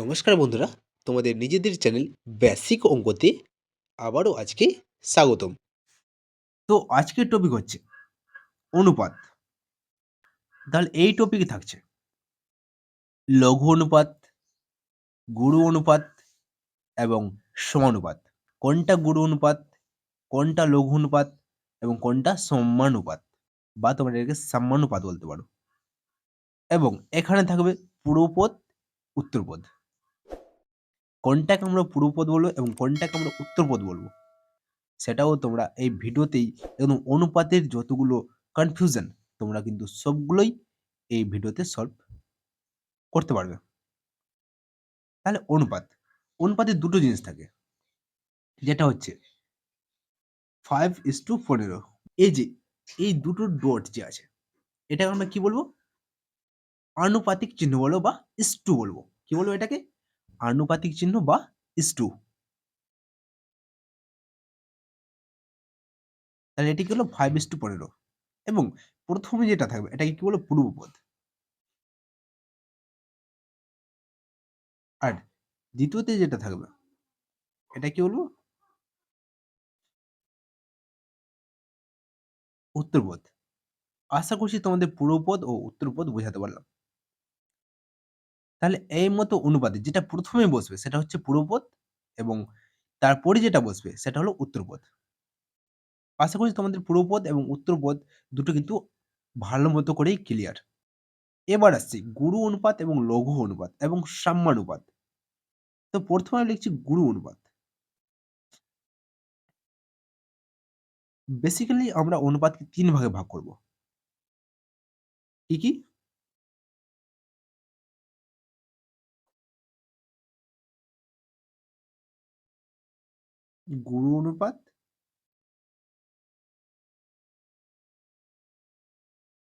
নমস্কার বন্ধুরা, তোমাদের নিজেদের চ্যানেল বেসিক অঙ্কতে আবারও আজকে স্বাগতম। তো আজকের টপিক হচ্ছে অনুপাত। তাহলে এই টপিকে থাকছে। লঘু অনুপাত, গুরু অনুপাত এবং সমানুপাত। কোনটা গুরু অনুপাত, কোনটা লঘু অনুপাত এবং কোনটা সম্মানুপাত বা তোমরা এটাকে সম্মানুপাত বলতে পারো। এবং এখানে থাকবে পূর্বপদ উত্তরপদ। কোনটাকে আমরা পূর্বপদ বলব এবং কোনটাকে আমরা উত্তরপদ বলব? সেটাও তোমরা এই ভিডিওতেই এবং অনুপাতের যতগুলো কনফিউশন তোমরা কিন্তু সবগুলোই এই ভিডিওতে সলভ করতে পারবে। তাহলে অনুপাত, অনুপাতে দুটো জিনিস থাকে। যেটা হচ্ছে ফাইভ ইস টু পনেরো। এই যে, এই দুটো ডট যে আছে, এটাকে আমরা কি বলব? আনুপাতিক চিহ্ন বলব বা ইস টু বলব। কি বলব এটাকে? আনুপাতিক চিহ্ন বা ইস টু তাহলে এটি কি হলো? ফাইভ ইস টু পনেরো। এবং প্রথমে যেটা থাকবে, এটাকে কি বলব পূর্বপদ। আর দ্বিতীয়তে যেটা থাকবে, এটা কি বলব উত্তরপদ। আশা করছি তোমাদের পূর্বপদ ও উত্তরপদ বোঝাতে পারলাম। তাহলে এই মতো অনুপাতে যেটা প্রথমে বসবে সেটা হচ্ছে পূর্বপদ এবং তারপরে যেটা বসবে সেটা হলো উত্তরপদ। আশা করছি তোমাদের পূর্বপদ এবং উত্তরপদ দুটো কিন্তু ভালো মতো করেই ক্লিয়ার এবার আসছি গুরু অনুপাত এবং লঘু অনুপাত এবং সাম্যানুপাত। তো প্রথমে আমি লিখছি গুরু অনুপাত। বেসিক্যালি আমরা অনুপাতকে তিন ভাগে ভাগ করব। কি কি? গুরু অনুপাত?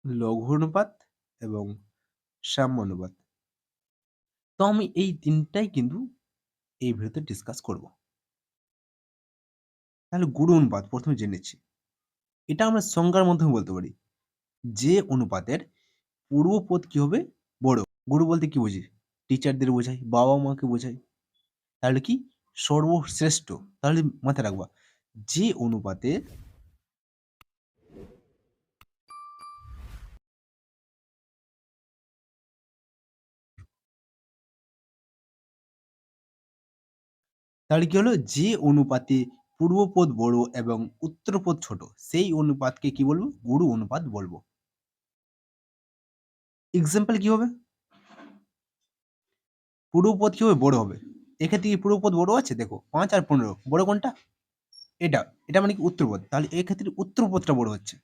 লঘু অনুপাত এবং সাম্য অনুপাত। তো আমি এই তিনটাই কিন্তু এই ভিডিওতে ডিসকাস করব। তাহলে গুরু অনুপাত প্রথমে জেনেছি এটা আমরা সংজ্ঞার মাধ্যমে বলতে পারি। যে অনুপাতের পূর্বপদ কি হবে? বড়। গুরু বলতে কি বুঝি টিচারদের বোঝাই বাবা মাকে বোঝাই তাহলে কি? সর্বশ্রেষ্ঠ। তাহলে মাথায় রাখবা, যে অনুপাতে তাহলে কি হলো? যে অনুপাতে পূর্বপদ বড় এবং উত্তরপদ ছোট, সেই অনুপাতকে কি বলব? গুরু অনুপাত বলব। এক্সাম্পল কি হবে? পূর্বপদ কি হবে? বড় হবে। এক্ষেত্রে কি পূর্বপদ বড় আছে, দেখো, পাঁচ আর পনেরো, বড় কোনটা? এটা এটা মানে কি উত্তরপদ তাহলে এক্ষেত্রে উত্তরপদটা বড় হচ্ছে।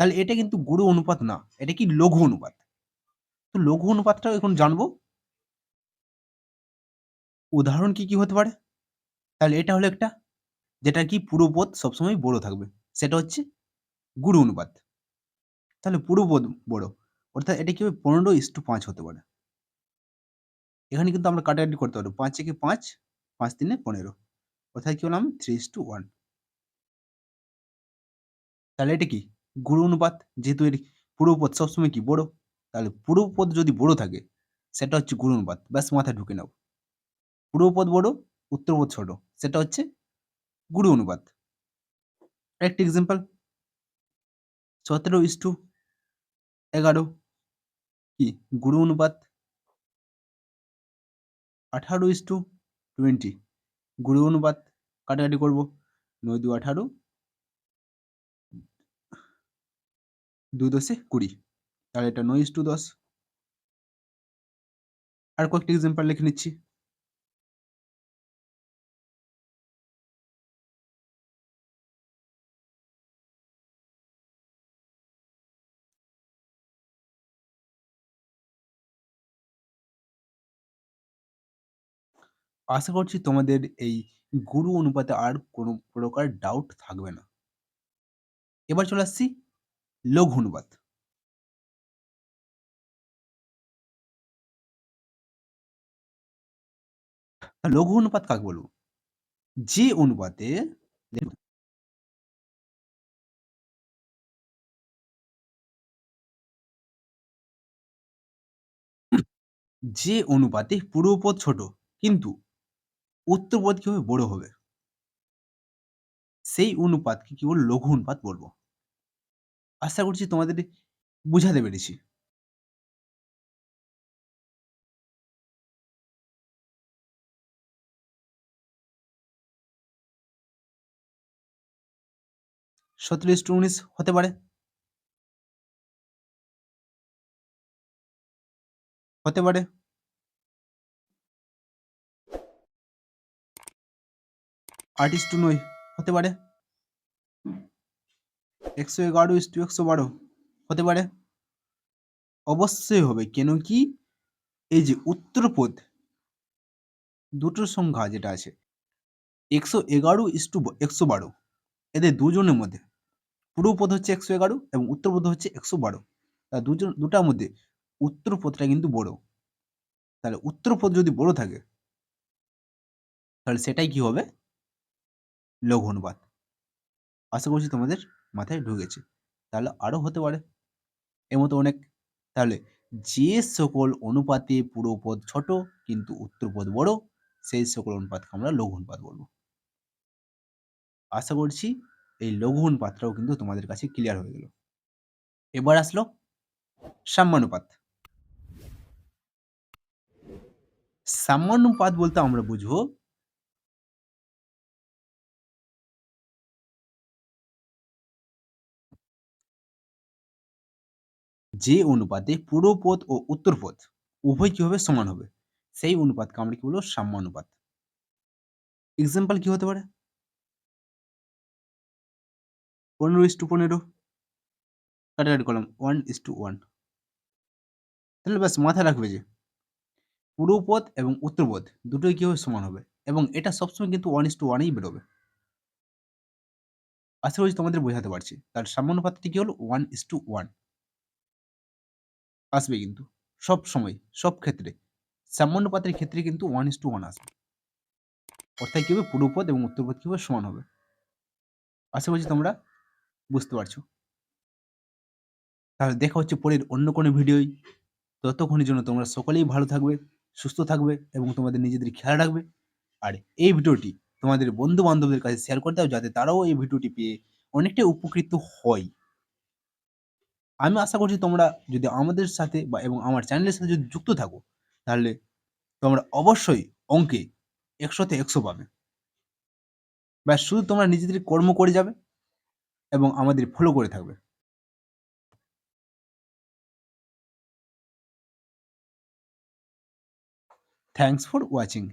তাহলে এটা কিন্তু গুরু অনুপাত না, এটা কি লঘু অনুপাত? তো লঘু অনুপাতটা এখন জানব। উদাহরণ কি কি হতে পারে? তাহলে এটা হলো একটা, যেটা কি পূর্বপদ সবসময় বড় থাকবে, সেটা হচ্ছে গুরু অনুপাত। তাহলে পূর্বপদ বড়, অর্থাৎ এটা কি হবে? পনেরো ইস টু পাঁচ হতে পারে। এখানে কিন্তু আমরা কাটাকাটি করতে পারব। পাঁচ একে পাঁচ পাঁচ তিনে পনেরো। অর্থাৎ কি হলাম? থ্রি ইস টু ওয়ান তাহলে এটা কি? গুরু অনুপাত, যেহেতু এর পূর্বপদ সবসময় কি? বড়। তাহলে পূর্বপদ যদি বড় থাকে, সেটা হচ্ছে গুরু অনুপাত। ব্যাস, মাথায় ঢুকে নাও। পূর্বপদ বড় উত্তরপদ ছোট। সেটা হচ্ছে গুরু অনুপাত। একটা এক্সাম্পল সতেরো ইস টু এগারো। কি? গুরু অনুপাত আঠারো ইস টু টোয়েন্টি গুরু অনুপাত কাটাকাটি করব। নয় দু আঠারো, দু দশে কুড়ি। তাহলে এটা নয় ইস টু দশ। আর কয়েকটি এক্সাম্পল লিখে নিচ্ছি। আশা করছি তোমাদের এই গুরু অনুপাতে আর কোনো প্রকার ডাউট থাকবে না। এবার চলে আসছি লঘু অনুপাত। লঘু অনুপাত কাকে বলব? যে অনুপাতে যে অনুপাতে পূর্বপদ ছোট, কিন্তু উত্তরপদ কি হবে? বড় হবে। সেই অনুপাতকে কি বলব? লঘু অনুপাত বলব। আশা করছি তোমাদের বুঝাতে পেরেছি। সতেরো ইস্টু উনিশ হতে পারে। হতে পারে। আট ইস্টু নয় হতে পারে। একশো এগারো ইস্টু একশো বারো হতে পারে। অবশ্যই হবে, কেন কি এই যে উত্তরপদ দুটোর সংখ্যা যেটা আছে একশো এগারো ইস্টু একশো বারো এদের দুজনের মধ্যে পূর্বপদ হচ্ছে একশো এগারো এবং উত্তরপদ হচ্ছে একশো বারো তা দুজন, দুটার মধ্যে উত্তরপদটা কিন্তু বড়। তাহলে উত্তরপদ যদি বড় থাকে, তাহলে সেটাই কি হবে? লঘু অনুপাত আশা করছি তোমাদের মাথায় ঢুকেছে। তাহলে আরও হতে পারে। এর মতো অনেক। তাহলে যে সকল অনুপাতে পূর্বপদ ছোট কিন্তু উত্তরপদ বড়, সেই সকল অনুপাতকে আমরা লঘু অনুপাত বলব। আশা করছি এই লঘু অনুপাতটাও কিন্তু তোমাদের কাছে ক্লিয়ার হয়ে গেল। এবার আসলো সাম্যানুপাত। সাম্যানুপাত বলতে আমরা বুঝব যে অনুপাতে পূর্বপদ ও উত্তরপদ উভয় কি হবে সমান হবে? সেই অনুপাতকে আমরা কি বলব? সাম্যানুপাত এক্সাম্পল কি হতে পারে? পনেরো ইস টু পনেরো। কাটাকাটি করলাম ওয়ান ইস টু ওয়ান তাহলে ব্যাস মাথায় রাখবে যে পূর্বপদ এবং উত্তরপদ দুটোই কীভাবে সমান হবে? এবং এটা সবসময় কিন্তু ওয়ান ইস টু ওয়ানেই বেরোবে। আশা করছি তোমাদের বোঝাতে পারছি। তার সামানুপাতটি কী হলো? ওয়ান ইস টু ওয়ান আসবে কিন্তু, সব সময়, সব ক্ষেত্রে। সামান্যপাতের ক্ষেত্রে কিন্তু ওয়ান ইস টু ওয়ান আসবে। অর্থাৎ কী হবে? পূর্বপদ এবং উত্তরপদ কি হবে? সমান হবে। আশা করছি তোমরা বুঝতে পারছ। তাহলে দেখা হচ্ছে পরের অন্য কোনো ভিডিওই ততক্ষণের জন্য তোমরা সকলেই ভালো থাকবে, সুস্থ থাকবে এবং তোমাদের নিজেদের খেয়াল রাখবে। আর এই ভিডিওটি তোমাদের বন্ধু বান্ধবদের কাছে শেয়ার করে দাও, যাতে তারাও এই ভিডিওটি পেয়ে অনেকটাই উপকৃত হয়। আমি আশা করছি তোমরা যদি আমাদের সাথে বা এবং আমার চ্যানেলের সাথে যদি যুক্ত থাকো, তাহলে তোমরা অবশ্যই অঙ্কে একশোতে একশো পাবে। ব্যাস, শুধু তোমরা নিজেদের কর্ম করে যাবে এবং আমাদের ফলো করে থাকবে। Thanks for watching